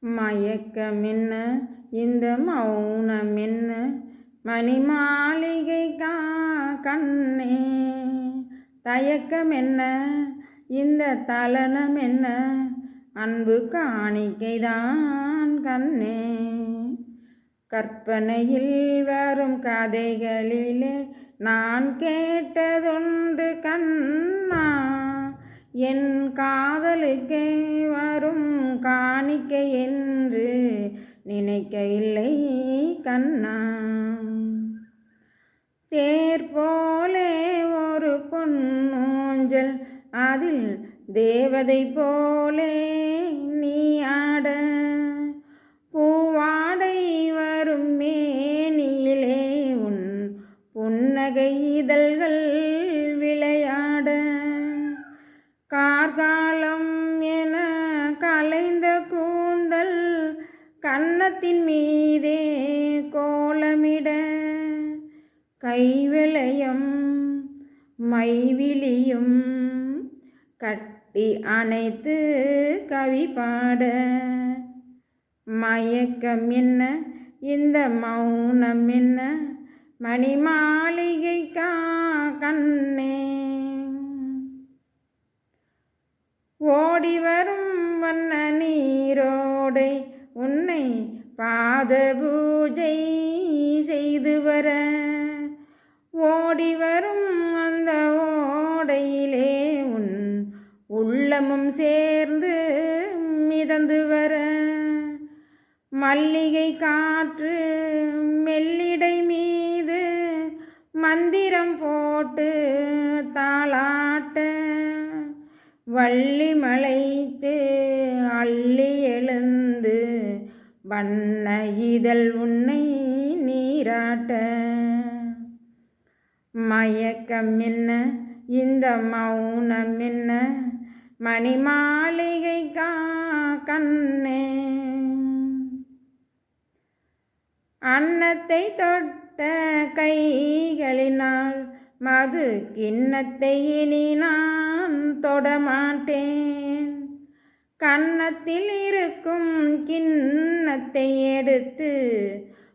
மயக்கம் என்ன? இந்த மௌனம் என்ன? மணி மாளிகை கா கண்ணே தயக்கம் என்ன? இந்த தலனம் என்ன? அன்பு காணிக்கைதான் கண்ணே. கற்பனையில் வரும் கதைகளிலே நான் கேட்டதொன்று கண்ணா. என் காதலுக்கே வரும் காணிக்கை என்று நினைக்கவில்லை கண்ணா. தேர் போலே ஒரு பொன்னூஞ்சல் அதில் தேவதை போலே நீ ஆட. பூவாடை வரும் மேனியிலே உன் புன்னகை இதழ்கள் காலம் என கலைந்த கூந்தல் கன்னத்தின் மீதே கோலமிட. கைவிளையும் மைவிலியும் கட்டி அணைத்து கவி பாட. மயக்கம் என்ன? இந்த மௌனம் என்ன? மணிமாளிகைக்கா கண்ணே. ஓடி வரும் வண்ண நீரோடை உன்னை பாத பூஜை செய்து வர. ஓடி வரும் அந்த ஓடையிலே உன் உள்ளமும் சேர்ந்து மிதந்து வர. மல்லிகை காற்று மெல்லிடை மீது மந்திரம் போட்டு தாளாட்ட வள்ளி மலைத்து அள்ளி எழுந்து வண்ண இதழ் உன்னை நீராட்ட. மயக்கம் என்ன? இந்த மௌனம் என்ன? மணி மாளிகை கா கண்ணே. அன்னத்தை தொட்ட கைகளினால் மது கிண்ணத்தை இனி நான் தொடமாட்டேன் கன்னத்தில் இருக்கும் கிண்ணத்தை எடுத்து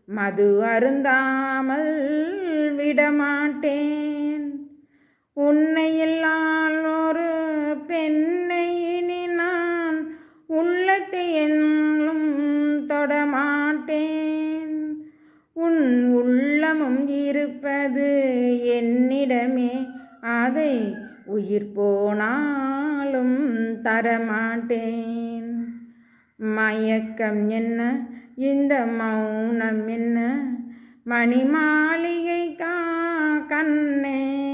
மது அருந்தாமல் விடமாட்டேன் உன்னையில்லால் ஒரு பெண்ணை உள்ளமும் இருப்பது என்னிடமே. அதை உயிர் போனாலும் தரமாட்டேன். மயக்கம் என்ன? இந்த மௌனம் என்ன? மணிமாளிகை கா கண்ணே.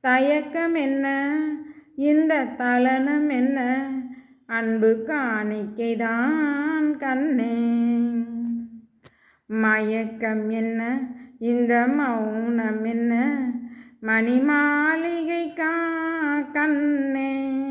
தயக்கம் என்ன? இந்த தலனம் என்ன? அன்பு காணிக்கைதான் கண்ணே. மயக்கம் என்ன? இந்த மௌனம் என்ன? மணி கண்ணே.